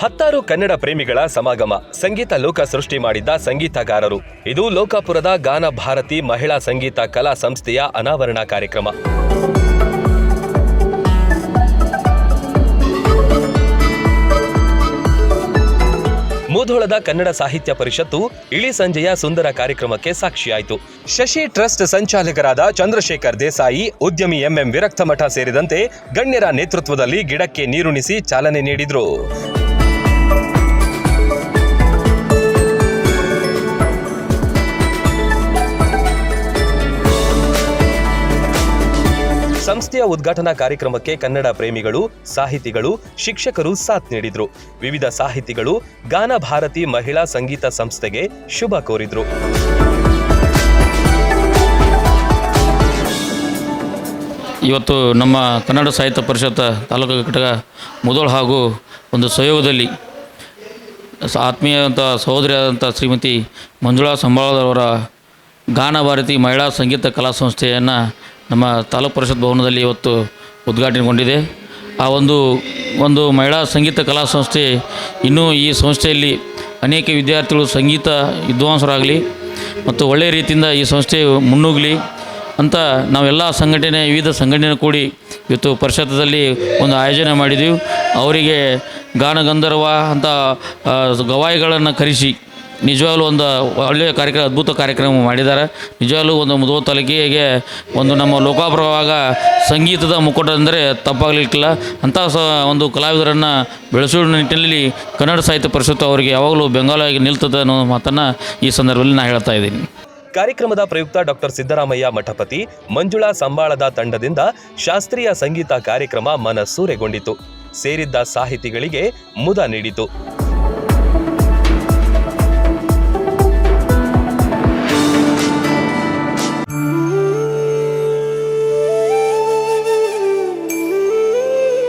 ಹತ್ತಾರು ಕನ್ನಡ ಪ್ರೇಮಿಗಳ ಸಮಾಗಮ ಸಂಗೀತ ಲೋಕ ಸೃಷ್ಟಿ ಮಾಡಿದ್ದ ಸಂಗೀತಗಾರರು. ಇದು ಲೋಕಾಪುರದ ಗಾನ ಭಾರತಿ ಮಹಿಳಾ ಸಂಗೀತ ಕಲಾ ಸಂಸ್ಥೆಯ ಅನಾವರಣ ಕಾರ್ಯಕ್ರಮ. ಮೂಧೋಳದ ಕನ್ನಡ ಸಾಹಿತ್ಯ ಪರಿಷತ್ತು ಇಳಿ ಸಂಜೆಯ ಸುಂದರ ಕಾರ್ಯಕ್ರಮಕ್ಕೆ ಸಾಕ್ಷಿಯಾಯಿತು. ಶಶಿ ಟ್ರಸ್ಟ್ ಸಂಚಾಲಕರಾದ ಚಂದ್ರಶೇಖರ್ ದೇಸಾಯಿ, ಉದ್ಯಮಿ ಎಂಎಂ ವಿರಕ್ತಮಠ ಸೇರಿದಂತೆ ಗಣ್ಯರ ನೇತೃತ್ವದಲ್ಲಿ ಗಿಡಕ್ಕೆ ನೀರುಣಿಸಿ ಚಾಲನೆ ನೀಡಿದ್ರು. ಸಂಸ್ಥೆಯ ಉದ್ಘಾಟನಾ ಕಾರ್ಯಕ್ರಮಕ್ಕೆ ಕನ್ನಡ ಪ್ರೇಮಿಗಳು, ಸಾಹಿತಿಗಳು, ಶಿಕ್ಷಕರು ಸಾಥ್ ನೀಡಿದ್ರು. ವಿವಿಧ ಸಾಹಿತಿಗಳು, ಗಾನ ಭಾರತಿ ಮಹಿಳಾ ಸಂಗೀತ ಸಂಸ್ಥೆಗೆ ಶುಭ ಕೋರಿದ್ರು. ಇವತ್ತು ನಮ್ಮ ಕನ್ನಡ ಸಾಹಿತ್ಯ ಪರಿಷತ್ ತಾಲೂಕು ಘಟಕ ಮೊದಲು ಹಾಗೂ ಒಂದು ಸಹಯೋಗದಲ್ಲಿ ಆತ್ಮೀಯವಂಥ ಸಹೋದರಿಯಾದಂಥ ಶ್ರೀಮತಿ ಮಂಜುಳಾ ಸಂಬಾಳದವರ ಗಾನ ಭಾರತಿ ಮಹಿಳಾ ಸಂಗೀತ ಕಲಾ ಸಂಸ್ಥೆಯನ್ನು ನಮ್ಮ ತಾಲೂಕು ಪರಿಷತ್ ಭವನದಲ್ಲಿ ಇವತ್ತು ಉದ್ಘಾಟನೆಗೊಂಡಿದೆ ಆ ಒಂದು ಒಂದು ಮಹಿಳಾ ಸಂಗೀತ ಕಲಾ ಸಂಸ್ಥೆ ಇನ್ನೂ ಈ ಸಂಸ್ಥೆಯಲ್ಲಿ ಅನೇಕ ವಿದ್ಯಾರ್ಥಿಗಳು ಸಂಗೀತ ವಿದ್ವಾಂಸರಾಗಲಿ ಮತ್ತು ಒಳ್ಳೆಯ ರೀತಿಯಿಂದ ಈ ಸಂಸ್ಥೆ ಮುನ್ನುಗ್ಗಲಿ ಅಂತ ನಾವೆಲ್ಲ ಸಂಘಟನೆ, ವಿವಿಧ ಸಂಘಟನೆ ಕೂಡಿ ಇವತ್ತು ಪರಿಷತ್ತದಲ್ಲಿ ಒಂದು ಆಯೋಜನೆ ಮಾಡಿದ್ದೀವಿ ಅವರಿಗೆ ಗಾನಗಂಧರ್ವ ಅಂತ ಗವಾಯಿಗಳನ್ನು ಕರೆಸಿ ನಿಜವಾಗ್ಲೂ ಒಂದು ಒಳ್ಳೆಯ ಕಾರ್ಯಕ್ರಮ, ಅದ್ಭುತ ಕಾರ್ಯಕ್ರಮ ಮಾಡಿದ್ದಾರೆ. ನಿಜವಾಗ್ಲೂ ಒಂದು ಮುದುವ ತಾಲೂಕಿಗೆ ಒಂದು ನಮ್ಮ ಲೋಕಾಪ್ರವಾಗ ಸಂಗೀತದ ಮುಕುಟ ಅಂದರೆ ತಪ್ಪಾಗಲಿಕ್ಕಿಲ್ಲ. ಅಂಥ ಸ ಒಂದು ಕಲಾವಿದರನ್ನು ಬೆಳೆಸುವ ನಿಟ್ಟಿನಲ್ಲಿ ಕನ್ನಡ ಸಾಹಿತ್ಯ ಪರಿಷತ್ತು ಅವರಿಗೆ ಯಾವಾಗಲೂ ಬೆಂಗಾಲಾಗಿ ನಿಲ್ತದೆ ಅನ್ನೋ ಮಾತನ್ನು ಈ ಸಂದರ್ಭದಲ್ಲಿ ನಾನು ಹೇಳ್ತಾ ಇದ್ದೀನಿ. ಕಾರ್ಯಕ್ರಮದ ಪ್ರಯುಕ್ತ ಡಾಕ್ಟರ್ ಸಿದ್ದರಾಮಯ್ಯ ಮಠಪತಿ, ಮಂಜುಳಾ ಸಂಬಾಳದ ತಂಡದಿಂದ ಶಾಸ್ತ್ರೀಯ ಸಂಗೀತ ಕಾರ್ಯಕ್ರಮ ಮನಸೂರೆಗೊಂಡಿತು. ಸೇರಿದ್ದ ಸಾಹಿತಿಗಳಿಗೆ ಮುದ ನೀಡಿತು.